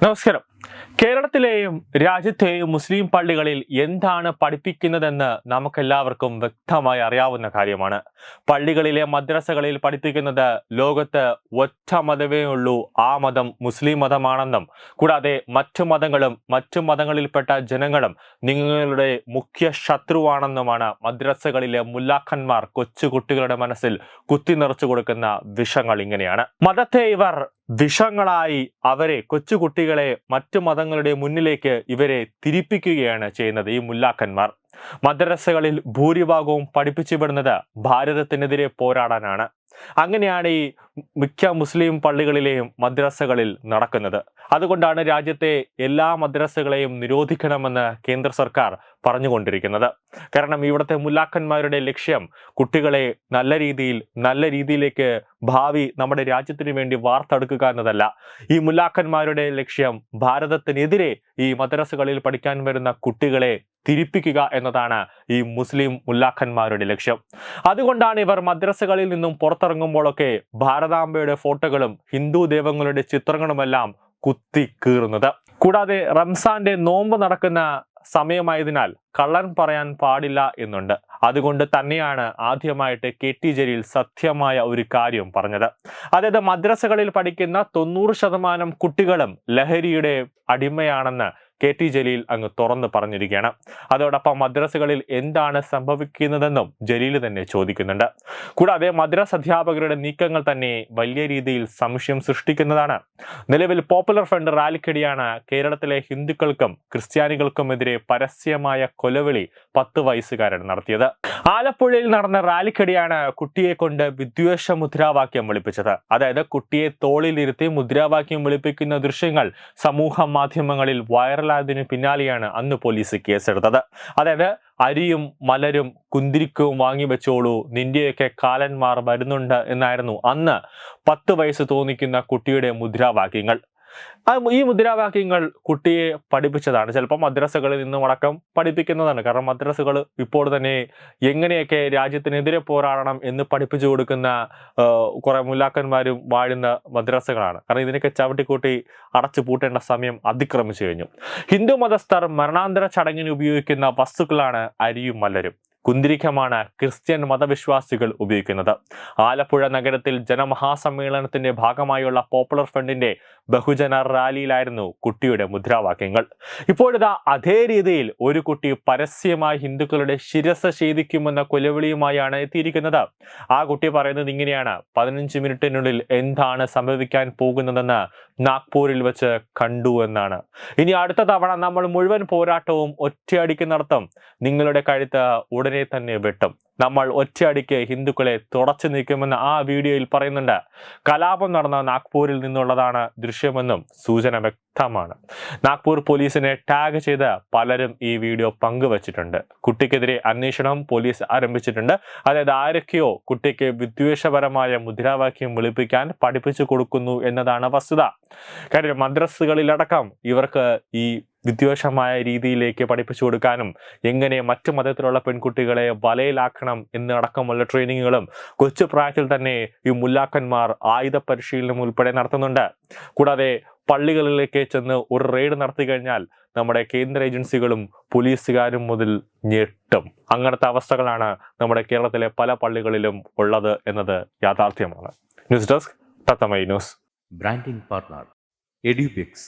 നമസ്കാരം കേരളത്തിലെയും രാജ്യത്തെയും മുസ്ലിം പള്ളികളിൽ എന്താണ് പഠിപ്പിക്കുന്നതെന്ന് നമുക്കെല്ലാവർക്കും വ്യക്തമായി അറിയാവുന്ന കാര്യമാണ്. പള്ളികളിലെ മദ്രസകളിൽ പഠിപ്പിക്കുന്നത് ലോകത്ത് ഒറ്റ മതമേ ഉള്ളൂ. ആ മതം മുസ്ലിം മതമാണെന്നും കൂടാതെ മറ്റു മതങ്ങളും മറ്റു മതങ്ങളിൽപ്പെട്ട ജനങ്ങളും നിങ്ങളുടെ മുഖ്യ ശത്രുവാണെന്നുമാണ് മദ്രസകളിലെ മുല്ലാഖന്മാർ കൊച്ചുകുട്ടികളുടെ മനസ്സിൽ കുത്തി നിറച്ചു കൊടുക്കുന്ന വിഷങ്ങൾ ഇങ്ങനെയാണ് മതത്തെ ഇവർ വിഷങ്ങളായി അവരെ കൊച്ചുകുട്ടികളെ മറ്റു മതങ്ങളുടെ മുന്നിലേക്ക് ഇവരെ തിരിപ്പിക്കുകയാണ് ചെയ്യുന്നത് ഈ മുല്ലാക്കന്മാർ. മദ്രസകളിൽ ഭൂരിഭാഗവും പഠിപ്പിച്ചു വിടുന്നത് ഭാരതത്തിനെതിരെ പോരാടാനാണ്. അങ്ങനെയാണ് ഈ മിക്ക മുസ്ലിം പള്ളികളിലെയും മദ്രസകളിൽ നടക്കുന്നത്. അതുകൊണ്ടാണ് രാജ്യത്തെ എല്ലാ മദ്രസകളെയും നിരോധിക്കണമെന്ന് കേന്ദ്ര സർക്കാർ പറഞ്ഞുകൊണ്ടിരിക്കുന്നത്. കാരണം ഇവിടുത്തെ മുല്ലാക്കന്മാരുടെ ലക്ഷ്യം കുട്ടികളെ നല്ല രീതിയിൽ നല്ല രീതിയിലേക്ക് ഭാവി നമ്മുടെ രാജ്യത്തിന് വേണ്ടി വാർത്തെടുക്കുക എന്നതല്ല. ഈ മുല്ലാക്കന്മാരുടെ ലക്ഷ്യം ഭാരതത്തിനെതിരെ ഈ മദ്രസകളിൽ പഠിക്കാൻ വരുന്ന കുട്ടികളെ തിരിപ്പിക്കുക എന്നതാണ് ഈ മുസ്ലിം മുല്ലാക്കന്മാരുടെ ലക്ഷ്യം. അതുകൊണ്ടാണ് ഇവർ മദ്രസകളിൽ നിന്നും പുറത്തിറങ്ങുമ്പോഴൊക്കെ ഭാരതാംബയുടെ ഫോട്ടോകളും ഹിന്ദു ദൈവങ്ങളുടെ ചിത്രങ്ങളുമെല്ലാം കുത്തി കീറുന്നത് കൂടാതെ റംസാന്റെ നോമ്പ് നടക്കുന്ന സമയമായതിനാൽ കള്ളൻ പറയാൻ പാടില്ല എന്നുണ്ട്. അതുകൊണ്ട് തന്നെയാണ് ആദ്യമായിട്ട് കെ ടി ജലീൽ സത്യമായ ഒരു കാര്യം പറഞ്ഞത്. അതായത് മദ്രസകളിൽ പഠിക്കുന്ന തൊണ്ണൂറ് ശതമാനം കുട്ടികളും ലഹരിയുടെ അടിമയാണെന്ന് കെ ടി ജലീൽ അങ്ങ് തുറന്നു പറഞ്ഞിരിക്കുകയാണ്. അതോടൊപ്പം മദ്രസകളിൽ എന്താണ് സംഭവിക്കുന്നതെന്നും ജലീൽ തന്നെ ചോദിക്കുന്നുണ്ട്. കൂടാതെ മദ്രസ അധ്യാപകരുടെ നീക്കങ്ങൾ തന്നെ വലിയ രീതിയിൽ സംശയം സൃഷ്ടിക്കുന്നതാണ്. നിലവിൽ പോപ്പുലർ ഫ്രണ്ട് റാലിക്കിടെയാണ് കേരളത്തിലെ ഹിന്ദുക്കൾക്കും ക്രിസ്ത്യാനികൾക്കുമെതിരെ പരസ്യമായ കൊലവിളി പത്ത് വയസ്സുകാരൻ നടത്തിയത്. ആലപ്പുഴയിൽ നടന്ന റാലിക്കടിയാണ് കുട്ടിയെ കൊണ്ട് വിദ്വേഷ മുദ്രാവാക്യം വിളിപ്പിച്ചത്. അതായത് കുട്ടിയെ തോളിലിരുത്തി മുദ്രാവാക്യം വിളിപ്പിക്കുന്ന ദൃശ്യങ്ങൾ സമൂഹ മാധ്യമങ്ങളിൽ വൈറലായതിനു പിന്നാലെയാണ് അന്ന് പോലീസ് കേസെടുത്തത്. അതായത് അരിയും മലരും കുന്തിരിക്കവും വാങ്ങി വെച്ചോളൂ നിന്റെയൊക്കെ കാലന്മാർ വരുന്നുണ്ട് എന്നായിരുന്നു അന്ന് പത്ത് വയസ്സ് തോന്നിക്കുന്ന കുട്ടിയുടെ മുദ്രാവാക്യങ്ങൾ. ഈ മുദ്രാവാക്യങ്ങൾ കുട്ടിയെ പഠിപ്പിച്ചതാണ്. ചിലപ്പോൾ മദ്രസകളിൽ നിന്നും അടക്കം പഠിപ്പിക്കുന്നതാണ്. കാരണം മദ്രസകൾ ഇപ്പോൾ തന്നെ എങ്ങനെയൊക്കെ രാജ്യത്തിനെതിരെ പോരാടണം എന്ന് പഠിപ്പിച്ചു കൊടുക്കുന്ന കുറേ മുല്ലാക്കന്മാരും വാഴുന്ന മദ്രസകളാണ്. കാരണം ഇതിനൊക്കെ ചവിട്ടിക്കൂട്ടി അടച്ചു പൂട്ടേണ്ട സമയം അതിക്രമിച്ചു കഴിഞ്ഞു. ഹിന്ദു മതസ്ഥർ മരണാന്തര ചടങ്ങിന് ഉപയോഗിക്കുന്ന വസ്തുക്കളാണ് അരിയും മലരും കുന്തിരിക്കമാണ് ക്രിസ്ത്യൻ മതവിശ്വാസികൾ ഉപയോഗിക്കുന്നത്. ആലപ്പുഴ നഗരത്തിൽ ജനമഹാസമ്മേളനത്തിന്റെ ഭാഗമായുള്ള പോപ്പുലർ ഫ്രണ്ടിന്റെ ബഹുജന റാലിയിലായിരുന്നു കുട്ടിയുടെ മുദ്രാവാക്യങ്ങൾ. ഇപ്പോഴിതാ അതേ രീതിയിൽ ഒരു കുട്ടി പരസ്യമായി ഹിന്ദുക്കളുടെ ശിരസ് ഛേദിക്കുമെന്ന കൊലവിളിയുമായാണ് എത്തിയിരിക്കുന്നത്. ആ കുട്ടി പറയുന്നത് ഇങ്ങനെയാണ്. പതിനഞ്ച് മിനിറ്റിനുള്ളിൽ എന്താണ് സംഭവിക്കാൻ പോകുന്നതെന്ന് നാഗ്പൂരിൽ വെച്ച് കണ്ടു എന്നാണ്. ഇനി അടുത്ത തവണ നമ്മൾ മുഴുവൻ പോരാട്ടവും ഒറ്റയടിക്ക് നടത്തും. നിങ്ങളുടെ കഴുത്ത് ഉടനെ തന്നെ വെട്ടും. നമ്മൾ ഒറ്റയടിക്ക് ഹിന്ദുക്കളെ തുടച്ചു നീക്കുമെന്ന് ആ വീഡിയോയിൽ പറയുന്നുണ്ട്. കലാപം നടന്ന നാഗ്പൂരിൽ നിന്നുള്ളതാണ് ദൃശ്യമെന്നും സൂചന വ്യക്തമാണ്. നാഗ്പൂർ പോലീസിനെ ടാഗ് ചെയ്ത് പലരും ഈ വീഡിയോ പങ്കുവച്ചിട്ടുണ്ട്. കുട്ടിക്കെതിരെ അന്വേഷണം പോലീസ് ആരംഭിച്ചിട്ടുണ്ട്. അതായത് ആരൊക്കെയോ കുട്ടിക്ക് വിദ്വേഷപരമായ മുദ്രാവാക്യം വിളിപ്പിക്കാൻ പഠിപ്പിച്ചു കൊടുക്കുന്നു എന്നതാണ് വസ്തുത. കാര്യം മദ്രസുകളിലടക്കം ഇവർക്ക് ഈ വിദ്വേഷമായ രീതിയിലേക്ക് പഠിപ്പിച്ചു കൊടുക്കാനും എങ്ങനെ മറ്റു മതത്തിലുള്ള പെൺകുട്ടികളെ വലയിലാക്കണം എന്നടക്കമുള്ള ട്രെയിനിങ്ങുകളും കൊച്ചു പ്രായത്തിൽ തന്നെ ഈ മുല്ലാക്കന്മാർ ആയുധ പരിശീലനം ഉൾപ്പെടെ നടത്തുന്നുണ്ട്. കൂടാതെ പള്ളികളിലേക്ക് ചെന്ന് ഒരു റെയ്ഡ് നടത്തി കഴിഞ്ഞാൽ നമ്മുടെ കേന്ദ്ര ഏജൻസികളും പോലീസുകാരും മുതൽ ഞെട്ടും. അങ്ങനത്തെ അവസ്ഥകളാണ് നമ്മുടെ കേരളത്തിലെ പല പള്ളികളിലും ഉള്ളത് എന്നത് യാഥാർത്ഥ്യമാണ്. News desk തത്തമൈ news. Branding partner Edubix.